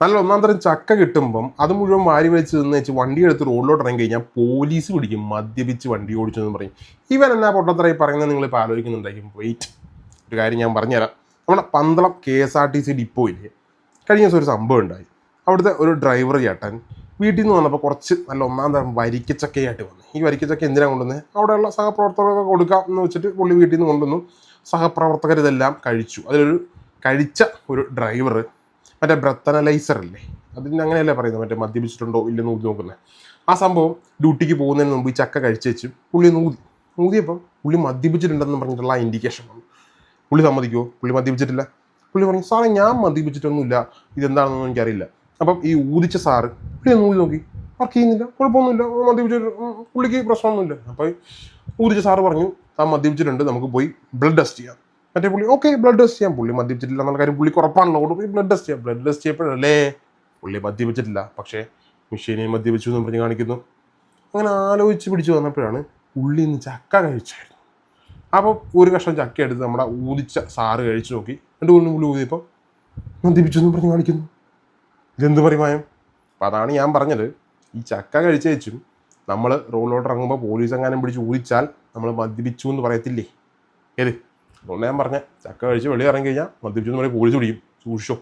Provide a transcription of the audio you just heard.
നല്ല ഒന്നാം തരം ചക്ക കിട്ടുമ്പം അത് മുഴുവൻ വാരി വെച്ച് നിന്ന് വെച്ച് വണ്ടി എടുത്ത് റോഡിലോട്ട് ഇറങ്ങി കഴിഞ്ഞാൽ പോലീസ് പിടിക്കും മദ്യപിച്ച് വണ്ടി ഓടിച്ചു എന്ന് പറയും. ഇവൻ എന്നാ പൊട്ടത്തറയി പറയുന്നത് നിങ്ങൾ ഇപ്പോൾ ആലോചിക്കുന്നുണ്ടായിരിക്കും വെയിറ്റ് ഒരു കാര്യം ഞാൻ പറഞ്ഞുതരാം. നമ്മുടെ Pandalam K S R T C ഡിപ്പോയിൽ കഴിഞ്ഞ ദിവസം ഒരു സംഭവം ഉണ്ടായി. അവിടുത്തെ ഒരു ഡ്രൈവർ ചേട്ടൻ വീട്ടിൽ നിന്ന് വന്നപ്പോൾ കുറച്ച് നല്ല ഒന്നാം തരം വരിക്കച്ചക്കയായിട്ട് വന്നു. ഈ വരിക്കച്ചക്ക എന്തിനാണ് കൊണ്ടുവന്നത് അവിടെയുള്ള സഹപ്രവർത്തകർക്ക് കൊടുക്കാം എന്ന് വെച്ചിട്ട് പുള്ളി വീട്ടിൽ നിന്ന് കൊണ്ടുവന്നു. സഹപ്രവർത്തകർ ഇതെല്ലാം കഴിച്ചു. അതിലൊരു കഴിച്ച ഒരു ഡ്രൈവർ മറ്റേ ബ്രത്ത് അനലൈസർ അല്ലേ അതിന് അങ്ങനെയല്ലേ പറയുന്നത്? മറ്റേ മദ്യപിച്ചിട്ടുണ്ടോ? ഇല്ലെന്ന് ഊതി നോക്കുന്നത് ആ സംഭവം ഡ്യൂട്ടിക്ക് പോകുന്നതിന് മുമ്പ് ഈ ചക്ക കഴിച്ച് വെച്ച് പുള്ളി നൂതി നൂതിയപ്പം പുള്ളി മദ്യപിച്ചിട്ടുണ്ടെന്ന് പറഞ്ഞിട്ടുള്ള ആ ഇൻഡിക്കേഷൻ വന്നു. പുള്ളി സമ്മതിക്കുമോ പുള്ളി മദ്യപിച്ചിട്ടില്ല. പുള്ളി പറഞ്ഞു സാറേ ഞാൻ മദ്യപിച്ചിട്ടൊന്നുമില്ല. ഇതെന്താണെന്നൊന്നും എനിക്കറിയില്ല. അപ്പം ഈ ഊതിച്ച സാറ് പുള്ളി നൂതി നോക്കി. വർക്ക് ചെയ്യുന്നില്ല. കുഴപ്പമൊന്നുമില്ല. മദ്യപിച്ചിട്ട് പുള്ളിക്ക് പ്രശ്നമൊന്നുമില്ല. അപ്പോൾ ഊതിച്ച സാറ് പറഞ്ഞു താൻ മദ്യപിച്ചിട്ടുണ്ട്. നമുക്ക് പോയി ബ്ലഡ് ടെസ്റ്റ് ചെയ്യാം. മറ്റേ പുള്ളി ഓക്കെ ബ്ലഡ് ടെസ്റ്റ് ചെയ്യാം. പുള്ളി മദ്യപിച്ചിട്ടില്ല എന്നുള്ള കാര്യം പുള്ളിക്ക് കുറപ്പാണല്ലോ ബ്ലഡ് ടെസ്റ്റ് ചെയ്യാം. ബ്ലഡ് ടെസ്റ്റ് ചെയ്യപ്പോഴല്ലേ പുള്ളി മദ്യപിച്ചിട്ടില്ല. പക്ഷേ മെഷീനെ മദ്യപിച്ചു എന്ന് പറഞ്ഞ് കാണിക്കുന്നു. അങ്ങനെ ആലോചിച്ച് പിടിച്ചു വന്നപ്പോഴാണ് പുള്ളി ഇന്ന് ചക്ക കഴിച്ചായിരുന്നു. അപ്പോൾ ഒരു കഷ്ണം ചക്ക എടുത്ത് നമ്മുടെ ഊതിച്ച സാറ് കഴിച്ചു നോക്കി. രണ്ട് പുള്ളി പുള്ളി ഊതിയപ്പോൾ മദ്യപിച്ചു എന്ന് പറഞ്ഞ് കാണിക്കുന്നു. ഇതെന്ത് പരിമായം? അപ്പം അതാണ് ഞാൻ പറഞ്ഞത്. ഈ ചക്ക കഴിച്ച വെച്ചും നമ്മൾ റോഡിലോട്ട് ഇറങ്ങുമ്പോൾ പോലീസ് എങ്ങാനും പിടിച്ച് ഊതിച്ചാൽ നമ്മൾ മദ്യപിച്ചു എന്ന് പറയത്തില്ലേ? ഏത്? അതുകൊണ്ട് ഞാൻ പറഞ്ഞ ചക്ക കഴിച്ച് വെളി ഇറങ്ങി കഴിഞ്ഞാൽ മദ്യപിച്ചു എന്ന് പറയും പോലീസ് പിടിക്കും. സൂക്ഷിച്ചോ.